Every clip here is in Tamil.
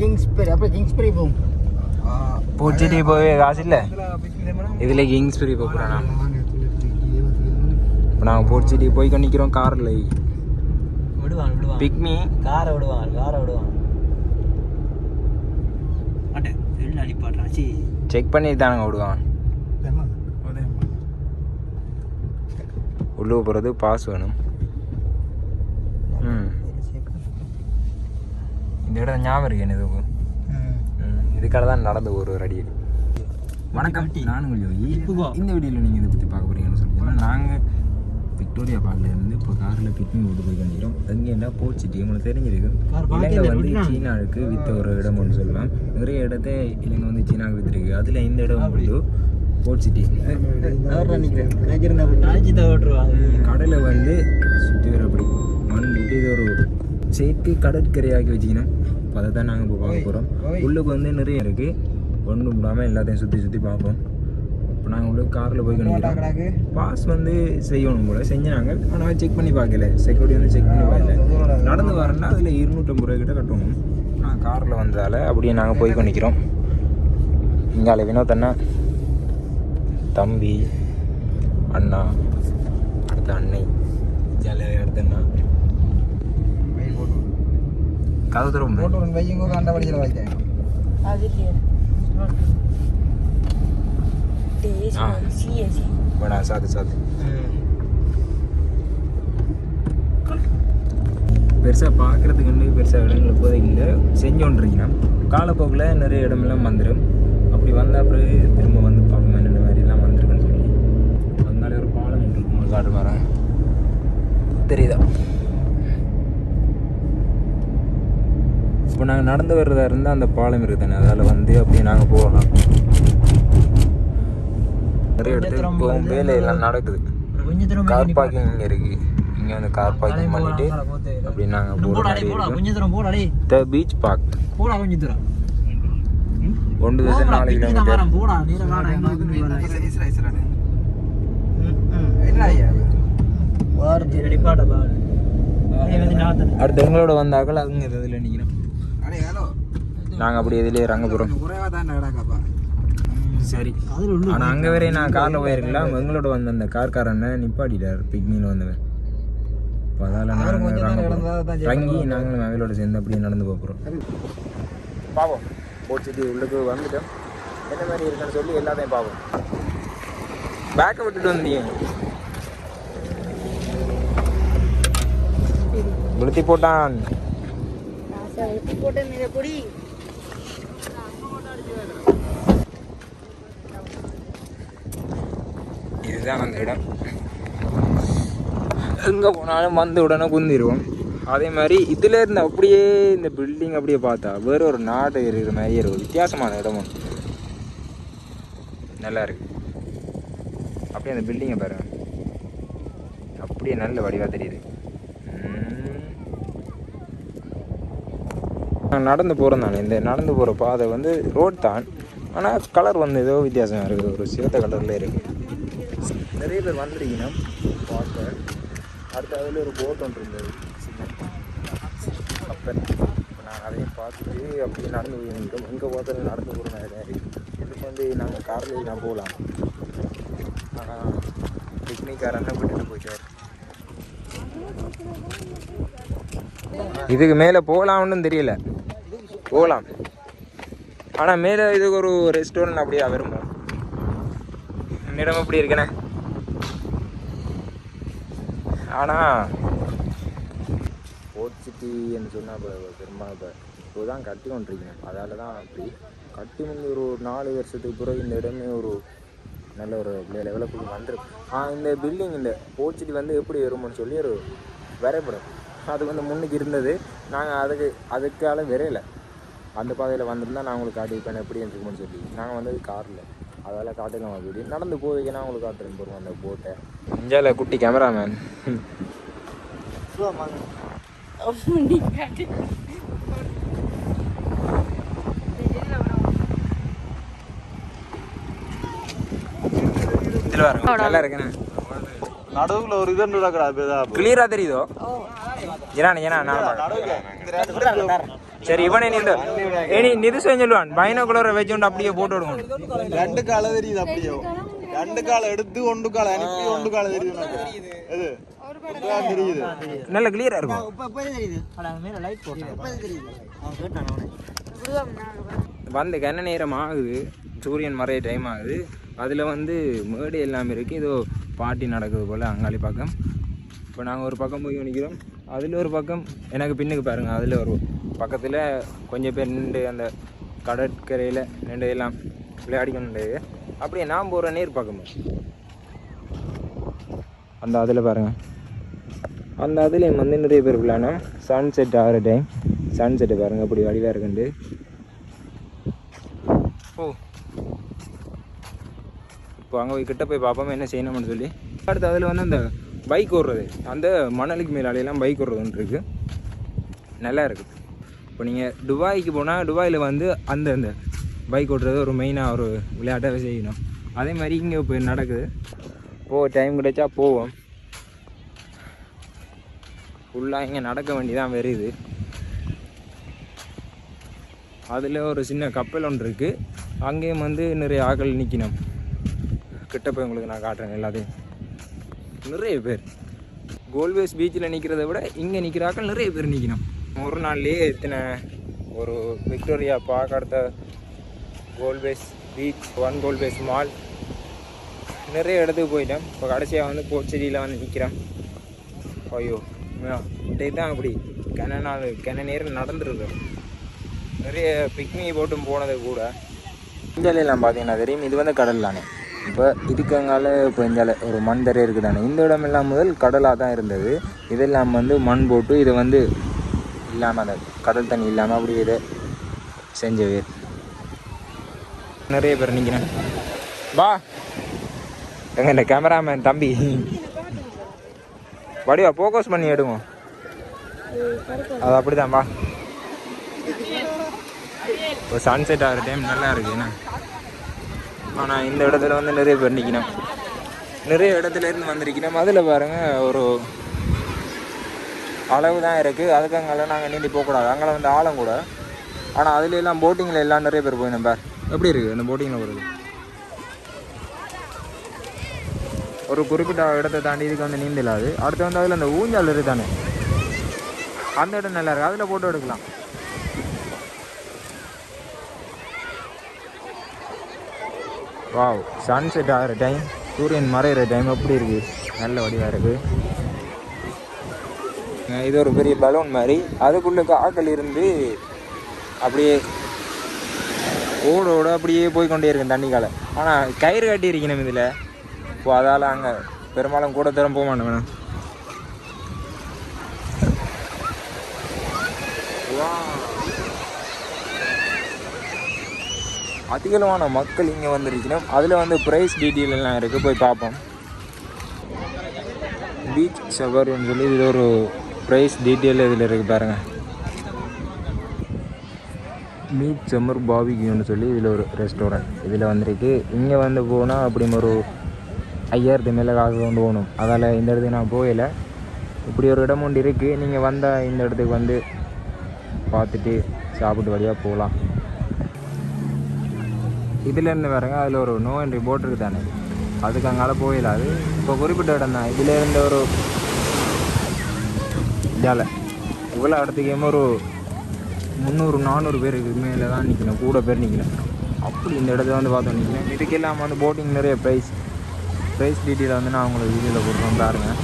கிங்ஸ் பெரி அப்புறம் கிங்ஸ் பெரி போகும் பூச்சிட்டி போய் காசு இல்லை இதில் கிங்ஸ் பெரிய போகிறானா இப்போ நாங்கள் பூச்சிட்டி போய் நிற்கிறோம் காரில் விடுவான் விடுவான் பிக்மி காரை விடுவான் காரை விடுவான் செக் பண்ணி தானங்க விடுவான் உள்ளே போகிறது பாஸ் வேணும் இந்த இடம் ஞாபகம் இருக்கு எனக்கு இதுக்காக தான் நடந்து ஒரு ஒரு அடி வணக்கம். நானும் இப்போ. இந்த வீடியோவில் நீங்கள் இதை பற்றி பார்க்க போறீங்கன்னு சொல்லி நாங்கள் விக்டோரியா பார்க்லேருந்து இப்போ காரில் பிக்னிக் ஓட்டு போய் கண்டிக்கிறோம் எங்கேன்னா போச்சிட்டி உங்களுக்கு தெரிஞ்சிருக்கு இலங்கை வந்து. சீனாவுக்கு வித்த ஒரு இடம் ஒன்று சொல்லலாம். நிறைய இடத்த இலங்கை வந்து சீனாவுக்கு வித்துருக்கு. அதில் இந்த இடம் வந்து போச்சிட்டி கடலை வந்து சுற்றி வர செயற்கை கடற்கரையாக்கி வச்சுக்கணும். இப்போ அதை தான் நாங்கள் இப்போ பார்க்க போகிறோம் உள்ளுக்கு வந்து நிறைய இருக்குது ஒன்றும் விடாமல் எல்லாத்தையும் சுற்றி சுற்றி பார்ப்போம். இப்போ நாங்கள் உள்ள காரில் போய் கணிக்கிறோம் பாஸ் வந்து செய்யணும் போல. செஞ்சாங்க. ஆனால் செக் பண்ணி பார்க்கல. செக்யூரிட்டி வந்து செக் பண்ணி பார்க்கல. நடந்து வரேன்னா அதில் இருநூற்றம்பது ரூபாய் கிட்ட கட்டணும். நான் காரில் வந்ததால் அப்படியே நாங்கள் போய் கொண்டிக்கிறோம் இங்கால வினோத் அண்ணா தம்பி அண்ணா அடுத்த அன்னை ஜாலியாக அடுத்த அண்ணா. கதவு தரும் ஆ. வேணா சாத்து சாத்து. பெருசாக பார்க்குறதுக்கு வந்து பெருசாக இடங்கள் இப்போதைக்கு இல்லை. செஞ்சோன்றீங்கன்னா காலப்போக்கில் நிறைய இடமெல்லாம் வந்துடும் அப்படி வந்த பிறகு திரும்ப வந்து பார்க்கணும் என்னென்ன மாதிரிலாம் வந்திருக்குன்னு சொல்லி. அதனால ஒரு பாலம் இருக்கும் காட்டு வரேன் தெரியுதா? இப்போ நாங்கள் நடந்து வர்றதா இருந்தால் அந்த பாலம் இருக்குது தானே அதால் வந்து அப்படியே நாங்கள் போகலாம். நிறைய இடத்துக்கு போகும் வேலையெல்லாம் நடக்குது. கொஞ்சம் தூரம் கார் பார்க்கிங் இங்கே இருக்கு. இங்கே வந்து கார் பார்க்கிங் பண்ணிட்டு அப்படி நாங்கள் போகிற போடா மாதிரி போடா இருக்கும். கொஞ்சம் தூரம் போடா டேய் த பீச் பார்க் போடா கொஞ்சம் தூரம் ஒன்று தசை போடா, நாலு கிலோமீட்டர் மரம், போடா நேரா வாடா எங்க வந்து வாரத்து அடிப்பாட பாடு அடுத்து எங்களோட வந்தாக்கள் அங்கே இதில் நிற்கிறோம் நாங்கள் அப்படி இதிலே இறங்க போகிறோம் சரி. ஆனால் அங்கே வரை நான் காரில் போயிருக்கலாம் எங்களோட வந்த அந்த கார்காரனை நிப்பாட்டிட்டார் பிக்னியில் வந்தவன். இப்போ அதால் நாங்கள் இறங்கி நாங்களும் அவங்களோட சேர்ந்து அப்படியே நடந்து போகிறோம் பார்ப்போம் போச்சுட்டு உள்ளுக்கு வந்துட்டோம். என்ன மாதிரி இருக்குன்னு சொல்லி எல்லாத்தையும் பார்ப்போம் பேக்கை விட்டுட்டு வந்தீங்க. விழுத்தி போட்டான். மீத பொடி இதுதான் அந்த இடம். எங்கே போனாலும் வந்த உடனே குந்திடுவோம் அதே மாதிரி இதில் இருந்த அப்படியே இந்த பில்டிங் அப்படியே பார்த்தா வேற ஒரு நாடு இருக்கிற மாதிரியே இருக்கும் வித்தியாசமான இடம் ஒன்று நல்லா இருக்கு. அப்படியே அந்த பில்டிங்கை பாருங்க. அப்படியே நல்ல வடிவாக தெரியுது. நான் நடந்து போகிறேன் நான் இந்த நடந்து போகிற பாதை வந்து ரோட் தான். ஆனால் கலர் வந்து ஏதோ வித்தியாசம் இருக்குது. ஒரு சிவத்த கலரில் இருக்குது நிறைய பேர் வந்துருக்கீங்க. பார்க்க. அடுத்த அதில் ஒரு போட் ஒன்று இருந்தது. அப்போ நான் நாங்கள் அதையும் பார்த்துட்டு அப்படியே நடந்து போயிருந்தோம் இங்கே பார்த்தாலும் நடந்து போகிற மாதிரி இதுக்கு வந்து நாங்கள் காரில் நான் போகலாம். ஆனால் பிக்னிக்காரன்னு விட்டுட்டு போயிட்டார் இதுக்கு மேலே போகலாம்னு தெரியல. போகலாம் ஆனால் மேலே இதுக்கு ஒரு ரெஸ்டாரண்ட் அப்படியே விரும்பும் இடம் எப்படி இருக்கேனே. ஆனால் போட் சிட்டின்னு சொன்னால் இப்போ பெரும்பாலும் இப்போ இப்போ தான் கட்டி கொண்டிருக்கேன் அதால் தான் அப்படி. கட்டி வந்து ஒரு நாலு வருஷத்துக்கு பிறகு இந்த இடமே ஒரு நல்ல ஒரு லெவலுக்கு வந்துருக்கு. ஆனால் இந்த பில்டிங் இந்த போட் சிட்டி வந்து எப்படி வரும்னு சொல்லி ஒரு வரைபடம். அது வந்து முன்னுக்கு இருந்தது. நாங்கள் அதுக்கு அதுக்கால விரையலை. அந்த பாதையில் வந்திருந்தா நான் உங்களுக்கு காட்டியிருப்பேன். எப்படி இருக்கும்னு சொல்லி. நாங்கள் வந்தது காரில். அதால் காட்டலாம் அப்படி நடந்து போதைக்கு நான் உங்களுக்கு காட்டுறேன் போகிறோம் அந்த போட்டை இந்தியாவில் குட்டி கேமராமேன் நல்லா இருக்கேண்ணே. நடுவுல ஒரு இது கிளியராக தெரியுதோ? ஏன்னா ஏன்னா. சரி இவனே நீ இந்த ஏனி நிதி சொல்லுவான் பைனோகுலரை வச்சுட்டு அப்படியே போட்டு விடுவான் ரெண்டு கால தெரியுது அப்படியோ? ரெண்டு கால எடுத்து ஒன்று கால அனுப்பி ஒன்று கால தெரியுது இப்பதான் தெரியுது. நல்ல கிளியரா இருக்கும். வந்து கன நேரம் ஆகுது. சூரியன் மறைய டைம் ஆகுது. அதில் வந்து மேடு எல்லாமே இருக்குது ஏதோ பார்ட்டி நடக்குது போல் அங்காளி பக்கம். இப்போ நாங்கள் ஒரு பக்கம் போய் நிற்கிறோம் அதில் ஒரு பக்கம் எனக்கு பின்னுக்கு பாருங்கள் அதில் ஒரு பக்கத்தில் கொஞ்சம் பேர் நின்று அந்த கடற்கரையில் நின்று எல்லாம் விளையாடிக்கொண்டு அப்படியே நான் போகிற நீர் பக்கம் அந்த அதில் பாருங்கள் அந்த அதுலேயும் வந்து நிறைய பேர் விளையாடணும் சன் செட் ஆகிற டைம் சன் செட்டு பாருங்கள் அப்படி வடிவாக இருக்குண்டு ஓ. இப்போ அங்கே போய் கிட்ட போய் பார்ப்போம் என்ன செய்யணும்னு சொல்லி. அடுத்து அதில் வந்து அந்த பைக் ஓடுறது. அந்த மணலுக்கு மேலாலையெல்லாம் பைக் ஓடுறதுன்னு இருக்குது நல்லா இருக்குது இப்போ நீங்கள் துபாய்க்கு போனால் துபாயில் வந்து அந்த அந்த பைக் ஓட்டுறது ஒரு மெயினாக ஒரு விளையாட்டாக செய்யணும். அதே மாதிரி இங்கே இப்போ நடக்குது. போ டைம் கிடைச்சா போவோம். ஃபுல்லாக இங்கே நடக்க வேண்டிதான் வருது அதில் ஒரு சின்ன கப்பல் ஒன்று இருக்குது அங்கேயும் வந்து நிறைய ஆக்கள் நிற்கணும் கிட்ட போய் உங்களுக்கு நான் காட்டுறேன் எல்லாத்தையும். நிறைய பேர். கோல்வேஸ் பீச்சில் நிற்கிறத விட இங்கே நிற்கிற ஆக்கள் நிறைய பேர் நிற்கணும் ஒரு நாள்லேயே எத்தனை ஒரு விக்டோரியா பார்க் அடுத்த Galle Face beach one Galle Face mall நிறைய இடத்துக்கு போயிட்டேன். இப்போ கடைசியாக வந்து போச்சேரியில் வந்து நிற்கிறேன் ஐயோ இன்றைக்கு தான் அப்படி கன நாள் கன நேரம் நடந்துருக்கோம் நிறைய பிக்னிக் போட்டும் போனது கூட. பெஞ்சாலையெல்லாம் பார்த்தீங்கன்னா தெரியும் இது வந்து கடல் தானே. இப்போ இதுக்கங்கால இப்போ ஒரு மண் தரை இருக்குது தானே இந்த இடமெல்லாம் முதல் கடலாக தான் இருந்தது. இதெல்லாம் வந்து மண் போட்டு இதை வந்து இல்லாமல் அந்த கடல் தண்ணி இல்லாமல் அப்படி இதை செஞ்சது. நிறைய பேர் நிற்கிறேன் வா. எங்க இந்த கேமராமேன் தம்பி. வடிவா ஃபோக்கஸ் பண்ணி எடுங்க. அது அப்படிதான் வா. இப்போ சன்செட் ஆகிற டைம் நல்லா இருக்கு என்ன? ஆனால் இந்த இடத்துல வந்து நிறைய பேர் நிற்கணும் நிறைய இடத்துல இருந்து வந்திருக்கணும் அதில் பாருங்கள் ஒரு அளவு தான் இருக்குது அதுக்கு அங்கே நாங்கள் நீந்தி போகக்கூடாது. அங்கே வந்து ஆழம் கூட. ஆனால் அதுல எல்லாம் போட்டிங்கில் எல்லாம் நிறைய பேர் போயிடும் பார். எப்படி இருக்குது அந்த போட்டிங்கில் போகிறது ஒரு குறிப்பிட்ட இடத்தை தாண்டி இதுக்கு வந்து நீந்தலாது. அடுத்து வந்து அதில் அந்த ஊஞ்சால் இருக்குதானே அந்த இடம் நல்லா இருக்கு. அதில் போட்டோ எடுக்கலாம். வாவ் சன்செட் ஆகிற டைம் சூரியன் மறைகிற டைம் எப்படி இருக்குது நல்ல வடிவாக இருக்குது இது ஒரு பெரிய பலூன் மாதிரி. அதுக்குள்ள காக்கள் இருந்து அப்படியே ஓடோட அப்படியே போய் கொண்டே இருக்கும் தண்ணிக்கால. ஆனால் கயிறு கட்டி இருக்கணும் இதில். இப்போ அதால் அங்கே பெரும்பாலும் கூட தரம் போக மாட்டேன் வேணும் அதிகளவான மக்கள் இங்கே வந்துருக்கணும். அதில் வந்து ப்ரைஸ் டீட்டெயில் எல்லாம் இருக்குது போய் பார்ப்போம். பீச் சஃபாரின்னு சொல்லி இது ஒரு ப்ரைஸ் டீட்டெயில் இதில் இருக்குது பாருங்கள் மீட் சம்மர் பாபிக்யூன்னு சொல்லி இதில் ஒரு ரெஸ்டாரண்ட் இதில் வந்திருக்கு. இங்கே வந்து போனால் அப்படி ஒரு ஐயாயிரத்து மேலே காசு கொண்டு போகணும். அதால் இந்த இடத்துக்கு நான் போகலை. இப்படி ஒரு இடம் ஒன்று இருக்குது நீங்கள் வந்தால் இந்த இடத்துக்கு வந்து பார்த்துட்டு சாப்பிட்டு வழியாக போகலாம். இதுலேருந்து பாருங்க. அதில் ஒரு நோ என்ட்ரி ரிப்போர்ட் இருக்குது தானே அதுக்கு அங்கால போயிடல அது இப்போ குறிப்பிட்ட இடம் தான் இதிலேருந்து ஒரு இதால் இவ்வளோ இடத்துக்கு ஒரு முந்நூறு நானூறு பேருக்கு மேலே தான் நிற்கணும் கூட பேர் நிற்கணும் அப்படி இந்த இடத்துல வந்து பார்த்தோம் நிற்கணும் இதுக்கு இல்லாமல் வந்து போட்டிங் நிறைய ப்ரைஸ் ப்ரைஸ் டீட்டெயில் வந்து நான் உங்களுக்கு வீடியோவில் கொடுக்குறேன் பாருங்கள்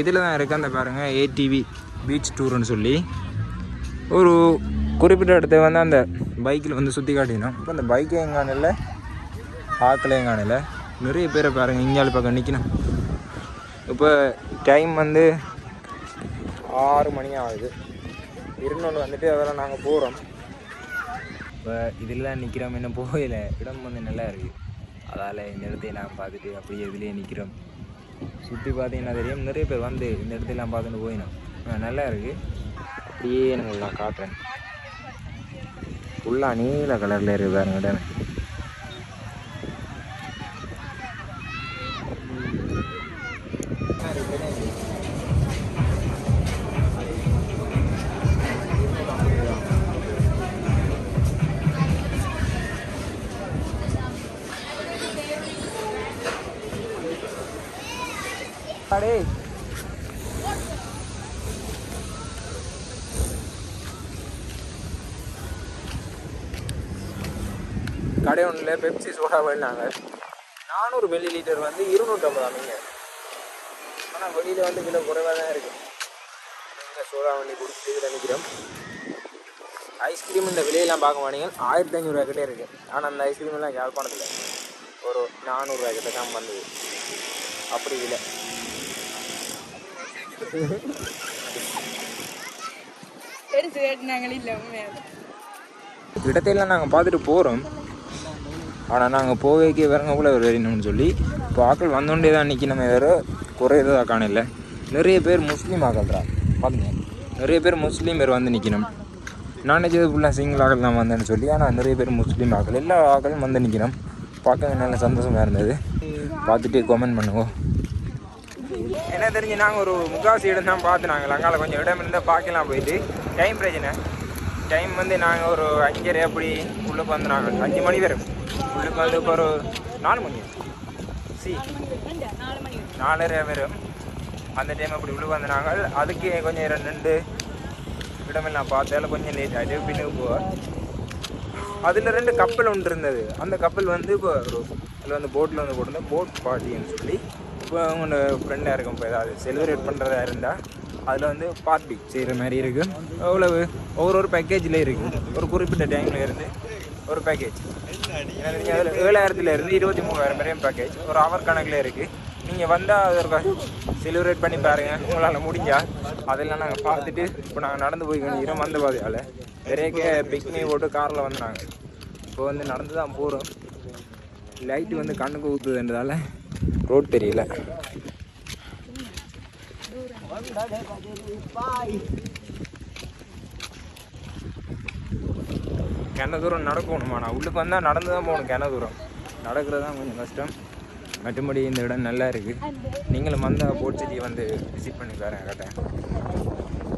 இதில் தான் இருக்குது அந்த பாருங்கள் ஏடிவி பீச் டூர்னு சொல்லி. ஒரு குறிப்பிட்ட இடத்த வந்து அந்த பைக்கில் வந்து சுற்றி காட்டினோம். இப்போ அந்த பைக்கே எங்கானில்ல ஆக்கில் எங்கானில் நிறைய பேரை பாருங்கள் இங்காலி பக்கம் நிற்கணும் இப்போ டைம் வந்து ஆறு மணி ஆகுது. இருநூறு வந்துட்டு அதெல்லாம் நாங்கள் போகிறோம் இப்போ இதெல்லாம் நிற்கிறோம் இன்னும் போகல. இடம் வந்து நல்லா இருக்குது அதால் இந்த இடத்தையும் நான் பார்த்துட்டு அப்படியே இதுலேயே நிற்கிறோம் சுற்றி பார்த்தீங்கன்னா தெரியும் நிறைய பேர் வந்து இந்த இடத்தையெல்லாம் பார்த்துட்டு போயினோம். நல்லா இருக்குது அப்படியே எனக்கு நான் காட்டுறேன். ஃபுல்லாக நீல கலரில் இருக்கு பாருங்க இடம். ஒன்றில் பெப்சி சோடா வேணாங்க நானூறு மில்லி லிட்டர் வந்து இருநூற்றம்பது அமைங்க ஆனால் வெளியில் வந்து கிலோ குறைவாக தான் இருக்குது இங்கே சோடா வண்டி குடிச்சிட்டு இதில் நிற்கிறோம் ஐஸ்கிரீம் இந்த விலையெல்லாம் பார்க்க மாட்டீங்க. ஆயிரத்தி ஐநூறுரூவா கிட்டே இருக்குது ஆனால் அந்த ஐஸ்கிரீம் எல்லாம் யாழ்ப்பாணத்தில் ஒரு நானூறுரூவா கிட்ட தான் வந்தது. அப்படி இல்லை இடத்தையெல்லாம் நாங்கள் பார்த்துட்டு போகிறோம் ஆனால் நாங்கள் போவேக்கே வரங்க கூட வரணும்னு சொல்லி இப்போ ஆக்கள் வந்தோண்டே தான் நிற்கி நம்ம வேறு குறையிறதா காணல. நிறைய பேர் முஸ்லீம் ஆகல்றா பார்த்துங்க நிறைய பேர் முஸ்லீம் பேர் வந்து நிற்கணும் நான் நினச்சது ஃபுல்லாக சிங்கிள் ஆக்கள் தான் வந்தேன்னு சொல்லி ஆனால் நிறைய பேர் முஸ்லீம் ஆக்கள் எல்லா ஆக்களும் வந்து நிற்கணும் பார்க்க நல்ல சந்தோஷமாக இருந்தது. பார்த்துட்டு கமெண்ட் பண்ணுவோம் என்ன தெரிஞ்சு நாங்கள் ஒரு முக்காசி இடம் தான் பார்த்து நாங்கள் அங்கால கொஞ்சம் இடம் இருந்தால் பார்க்கலாம் போயிட்டு. டைம் பிரச்சனை. டைம் வந்து நாங்கள் ஒரு அஞ்சரை அப்படி உள்ளே வந்து நாங்கள் அஞ்சு மணி வரும் எனக்கு வந்து இப்போ ஒரு நாலு மணி. சி. நாலரை வரும். அந்த டைம் அப்படி உள்ள வந்து நாங்கள் அதுக்கு கொஞ்சம் ரெண்டு ரெண்டு இடமெல்லாம் பார்த்தால கொஞ்சம் லேட் ஆகிட்டு பின்னுக்கு போவோம் அதில் ரெண்டு கப்பல் ஒன்று இருந்தது. அந்த கப்பல் வந்து இப்போ ஒரு அதில் வந்து போட்டில் வந்து போட்டிருந்தேன். போட் பார்ட்டின்னு சொல்லி. இப்போ உங்களோட ஃப்ரெண்டாக இருக்கும். இப்போ ஏதாவது செலிப்ரேட் பண்ணுறதா இருந்தால் அதில் வந்து பார்ட்டி செய்கிற மாதிரி இருக்குது அவ்வளவு. ஒவ்வொரு ஒரு பேக்கேஜில் இருக்குது ஒரு குறிப்பிட்ட டைமில் இருந்து ஒரு பேக்கேஜ் நீங்கள் அதில் இருபத்தி மூவாயிரம் வரையும் பேக்கேஜ் ஒரு ஹவர் கணக்கில் இருக்குது நீங்கள் வந்தால் அது செலிப்ரேட் பண்ணி பாருங்கள் உங்களால் முடிஞ்சால் அதெல்லாம் நாங்கள் பார்த்துட்டு இப்போ நாங்கள் நடந்து போய் வேண்டிக்கிறோம் வந்த பாதையால் நிறைய பிக்னிக் போட்டு காரில் வந்தாங்க. இப்போ வந்து நடந்து தான் போகிறோம் லைட்டு வந்து கண்ணுக்கு ஊற்றுதுன்றதால ரோட் தெரியல. கிண தூரம் நடக்கணுமா? நான் உள்ளுக்கு வந்தால் நடந்து தான் போகணும் கிண தூரம். நடக்கிறது தான் கொஞ்சம் கஷ்டம். மற்றபடி இந்த இடம் நல்லா இருக்குது நீங்களும் வந்தால் போட் சிட்டியை வந்து விசிட் பண்ணி பாருங்க கரெக்டாக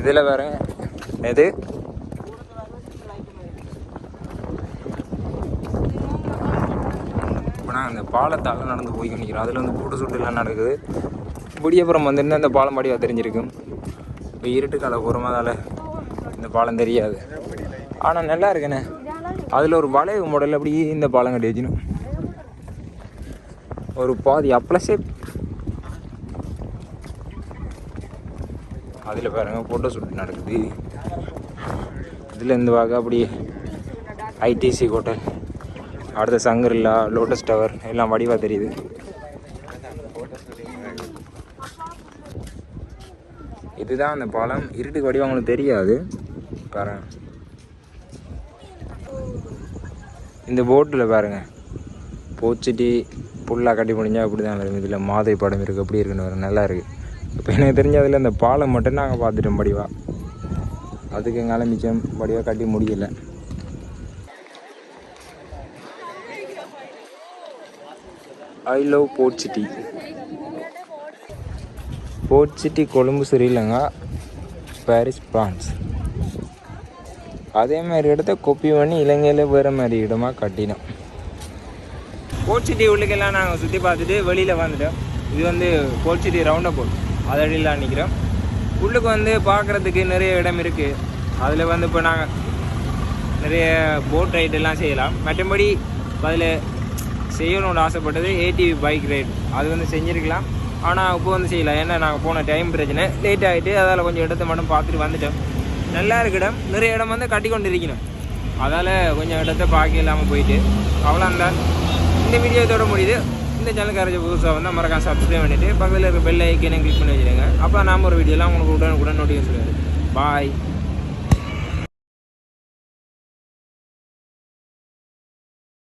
இதில் வேற எது? இப்போ நான் அந்த பாலத்தால் நடந்து போய் நிற்கிறோம் அதில் வந்து போட்டு சுட்டுலாம் நடக்குது. விடியப்புறம் வந்துருந்து அந்த பாலம் படிவாக தெரிஞ்சிருக்கும்? இப்போ இருட்டு கால போகிறோமாதால இந்த பாலம் தெரியாது. ஆனால் நல்லா இருக்குண்ணே. அதில் ஒரு வளைவு மாடல் அப்படி இந்த பாலம் கட்டி வச்சுணும் ஒரு பாதி அப்ளஸே அதில் பாருங்க ஃபோட்டோ ஷூட் நடக்குது. இதில் இந்த வாக அப்படி ஐடிசி ஹோட்டல் அடுத்த சங்கரில்லா லோட்டஸ் டவர் எல்லாம் வடிவாக தெரியுது. இதுதான் அந்த பாலம். இருட்டுக்கு வடிவம் அவங்களுக்கு தெரியாது. பாருங்கள் இந்த போட்டில் பாருங்கள் போச்சிட்டி புல்லாக கட்டி முடிஞ்சால் அப்படி தான் வரும். இதில் மாதை படம் இருக்குது அப்படி இருக்குன்னு வரும். நல்லா இருக்குது இப்போ எனக்கு தெரிஞ்ச அதில் அந்த பாலம் மட்டும் நாங்கள் பார்த்துட்டோம் படிவா. அதுக்கு எங்களால் மிச்சம் படிவாக கட்டி முடியலை. I love port city port city Colombo Sri Lanka Paris France அதே மாதிரி இடத்த கொப்பி பண்ணி இலங்கையில் வேறு மாதிரி இடமா கட்டினோம். போர்ட் சிட்டி உள்ளுக்கெல்லாம் நாங்கள் சுற்றி பார்த்துட்டு வெளியில் வந்துட்டோம். இது வந்து போர்ட் சிட்டி போல் அதடியில் நிற்கிறோம் உள்ளுக்கு வந்து பார்க்குறதுக்கு நிறைய இடம் இருக்குது அதில் வந்து இப்போ நாங்கள் நிறைய போட் ரைடெல்லாம் செய்யலாம். மற்றபடி அதில் செய்யணும்னு ஆசைப்பட்டது ஏடிவி பைக் ரைடு அது வந்து செஞ்சுருக்கலாம். ஆனால் இப்போ வந்து செய்யலாம் ஏன்னா நாங்கள் போன டைம் பிரச்சனை. லேட் ஆகிட்டு அதால் கொஞ்சம் இடத்த மட்டும் பார்த்துட்டு வந்துட்டோம். நல்லா இருக்கு இடம் நிறைய இடம் வந்து கட்டி கொண்டு இருக்கணும் அதால் கொஞ்சம் இடத்த பாக்கி இல்லாமல் போயிட்டு அவ்வளோ அந்த இந்த வீடியோ இதோட முடியுது. இந்த சேனலுக்கு புதுசாக வந்து மறக்காம சப்ஸ்கிரைப் பண்ணிவிட்டு பக்கத்தில் இருக்க பெல் ஐக்கனை கிளிக் பண்ணி வச்சுருங்க. அப்போ நாம ஒரு வீடியோலாம் உங்களுக்கு உடனே உடனே நோட்டிஃபிகேஷன் பாய்